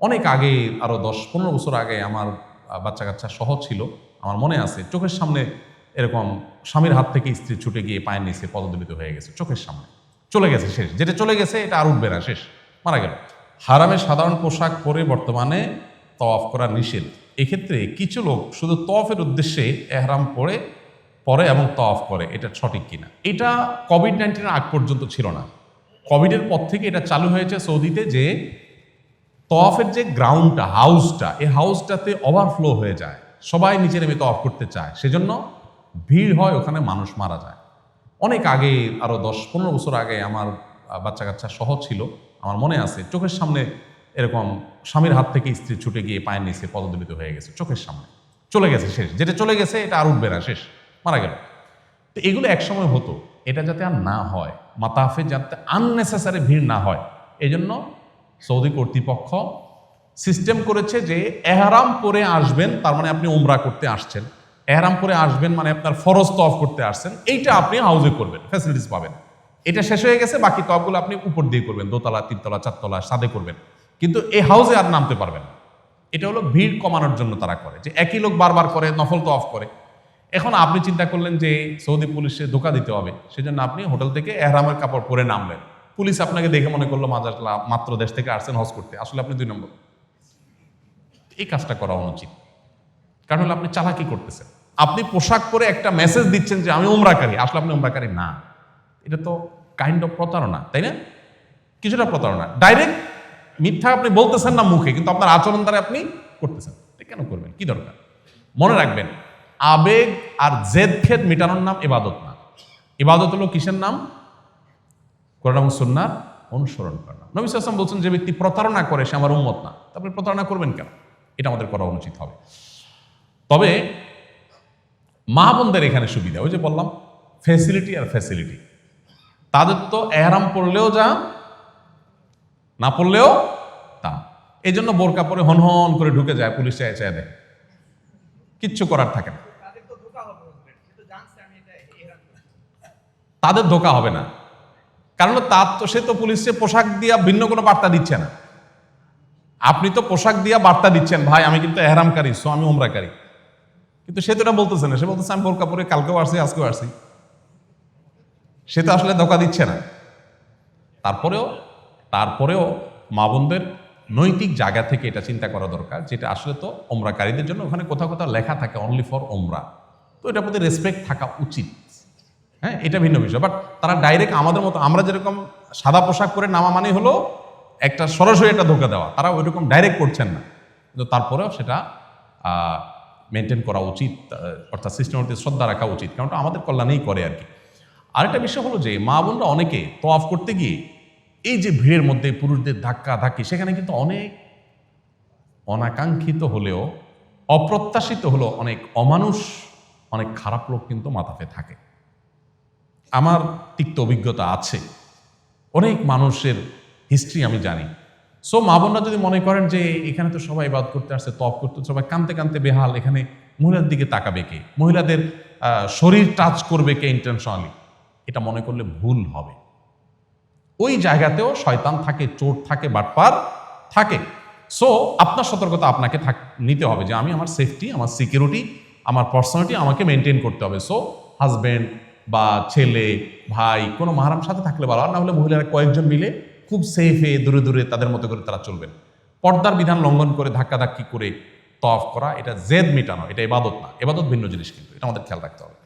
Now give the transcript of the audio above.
অনেক আগে, আরও দশ, পনেরো বছর আগে আমার বাচ্চা কাচ্চা সহ ছিল। আমার মনে আছে, চোখের সামনে এরকম স্বামীর হাত থেকে স্ত্রী ছুটে গিয়ে পায়ের নিচে পদদলিত হয়ে গেছে, চোখের সামনে। চলে গেছে শেষ। যেটা চলে গেছে, এটা আর উঠবে না, শেষ। মারা গেল। হারামে সাধারণ পোশাক পরে বর্তমানে তওয়াফ করা নিষেধ। এক্ষেত্রে কিছু লোক শুধু তওয়াফের উদ্দেশ্যে এহরাম পরে পরে এবং তওয়াফ করে, এটা সঠিক কিনা? এটা কোভিড নাইন্টিনের আগ পর্যন্ত ছিল না। কোভিডের পর থেকে এটা চালু হয়েছে সৌদিতে যে তওয়াফের যে গ্রাউন্ডটা হাউসটা এই হাউসটাতে ওভারফ্লো হয়ে যায়। সবাই নিচে নেমে তওয়াফ করতে চায়। সেজন্য ভিড় হয়, ওখানে মানুষ মারা যায়। অনেক আগে আরও দশ, পনেরো বছর আগে আমার বাচ্চা কাচ্চা সহ ছিল। আমার মনে আছে, চোখের সামনে এরকম স্বামীর হাত থেকে স্ত্রী ছুটে গিয়ে পায়ের নিচে পদদলিত হয়ে গেছে, চোখের সামনে। চলে গেছে শেষ। যেটা চলে গেছে, এটা আর উঠবে না, শেষ। মারা গেল। তো এগুলো একসময় হতো। এটা যাতে আর না হয়, মাতাফে যাতে আননেসেসারি ভিড় না হয় এই জন্য সৌদি কর্তৃপক্ষ সিস্টেম করেছে যে এহারাম পরে আসবেন, তার মানে আপনি উমরা করতে আসছেন। এহারাম পরে আসবেন মানে আপনার ফরজ তফ করতে আসছেন। এইটা আপনি হাউজে করবেন ফ্যাসিলিটিস পাবেন। এটা শেষ হয়ে গেছে, বাকি তফগুলো আপনি উপর দিয়ে করবেন, দোতলা, তিনতলা, চারতলা সাদে করবেন। কিন্তু এই হাউজে আর নামতে পারবেন এটা হলো ভিড় কমানোর জন্য তারা করে, যে একই লোক বারবার করে, নফল তো অফ করে। এখন আপনি চিন্তা করলেন যে সৌদি পুলিশে ধোকা দিতে হবে, সেজন্য আপনি হোটেল থেকে এহরামের কাপড় পরে নামলেন। পুলিশ আপনাকে দেখে মনে করল মাজার মাত্র দেশ থেকে আসছেন হজ করতে। আসলে আপনি দুই নম্বর। এই কাজটা করা অনুচিত। কারণ হলো আপনি চালাকি করতেছেন। আপনি পোশাক পরে একটা মেসেজ দিচ্ছেন যে, আমি উমরাকারী। আসলে আপনি উমরাকারী না। এটা তো কাইন্ড অফ প্রতারণা, তাই না? কিছুটা প্রতারণা। ডাইরেক্ট মিথ্যা আপনি বলতেছেন না মুখে, কিন্তু আপনার আচরণ দ্বারা আপনি করতেছেন। কেন করবেন? কি দরকার? মনে রাখবেন, আবেগ আর জেদ খেদ মেটানোর নাম এবাদত না। এবাদত হলো কিসের নাম? কোরআন এবং অনুসরণ করা নবী সাল্লাম বলছেন, যে ব্যক্তি প্রতারণা করে, সে আমার উম্মত না। তারপরে প্রতারণা করবেন কেন? এটা আমাদের করা অনুচিত হবে। তবে মা বোনদের এখানে সুবিধা, ওই যে বললাম ফ্যাসিলিটি আর ফ্যাসিলিটি তাদের তো এহরাম পড়লেও যা না পড়লেও তা এই জন্য বোরকা পরে হন হন করে ঢুকে যায়, পুলিশ চায় চায় দেয়। কিচ্ছু করার থাকে না। তাদের ধোকা হবে না। কারণ তার তো সে তো পুলিশে পোশাক দিয়া ভিন্ন কোনো বার্তা দিচ্ছে না। আপনি তো পোশাক দিয়া বার্তা দিচ্ছেন, ভাই, আমি কিন্তু এহরামকারী সো আমি উমরাকারী। কিন্তু সে তো এটা বলতেছে না। সে বলতেছে, আমি বোরকা পরে কালকেও আসছি, আজকেও আসছি। সে তো আসলে ধোকা দিচ্ছে না। তারপরেও তারপরেও মা বোনদের নৈতিক জায়গা থেকে এটা চিন্তা করা দরকার, যেটা আসলে তো ওমরাকারীদের জন্য ওখানে কোথাও কোথাও লেখা থাকে অনলি ফর ওমরা তো এটার প্রতি রেসপেক্ট থাকা উচিত। হ্যাঁ এটা ভিন্ন বিষয়। বাট তারা ডাইরেক্ট আমাদের মতো, আমরা যেরকম সাদা পোশাক পরে নামা মানে হলো একটা সরাসরি একটা ধোকা দেওয়া। তারা ওইরকম ডাইরেক্ট করছেন না। কিন্তু তারপরেও সেটা মেনটেন করা উচিত অর্থাৎ সিস্টেমের প্রতি শ্রদ্ধা রাখা উচিত। কারণ আমাদের কল্যাণেই করে আর কি। আরেকটা বিষয় হলো যে, মা বোনরা অনেকে তোয়াফ করতে গিয়ে এই যে ভিড়ের মধ্যে পুরুষদের ধাক্কা ধাক্কি, সেখানে কিন্তু অনেক অনাকাঙ্ক্ষিত হলেও, অপ্রত্যাশিত হলেও অনেক অমানুষ, অনেক খারাপ লোক কিন্তু মাথাতে থাকে। আমার তিক্ত অভিজ্ঞতা আছে। অনেক মানুষের হিস্ট্রি আমি জানি। সো মা বোনরা যদি মনে করেন যে এখানে তো সবাই বাদ করতে আসছে তপ করতে, সবাই কানতে কানতে বেহাল, এখানে মহিলার দিকে তাকাবে কে? মহিলাদের শরীর টাচ করবে কে ইন্টেনশনালি এটা মনে করলে ভুল হবে। ওই জায়গাতেও শয়তান থাকে চোট থাকে, বাটপার থাকে। সো আপনার সতর্কতা আপনাকে থাক, নিতে হবে যে আমি আমার সেফটি আমার সিকিউরিটি আমার পার্সোনালিটি আমাকে মেনটেন করতে হবে। সো হাজব্যান্ড বা ছেলে, ভাই, কোনো মাহারাম সাথে থাকলে ভালো। আর না হলে মহিলারা কয়েকজন মিলে খুব সেফে দূরে দূরে তাদের মতো করে তারা চলবেন। পর্দার বিধান লঙ্ঘন করে, ধাক্কাধাক্কি করে তফ করা, এটা জেদ মেটানো, এটা এবাদত না। এবাদত ভিন্ন জিনিস কিন্তু, এটা আমাদের খেয়াল রাখতে হবে।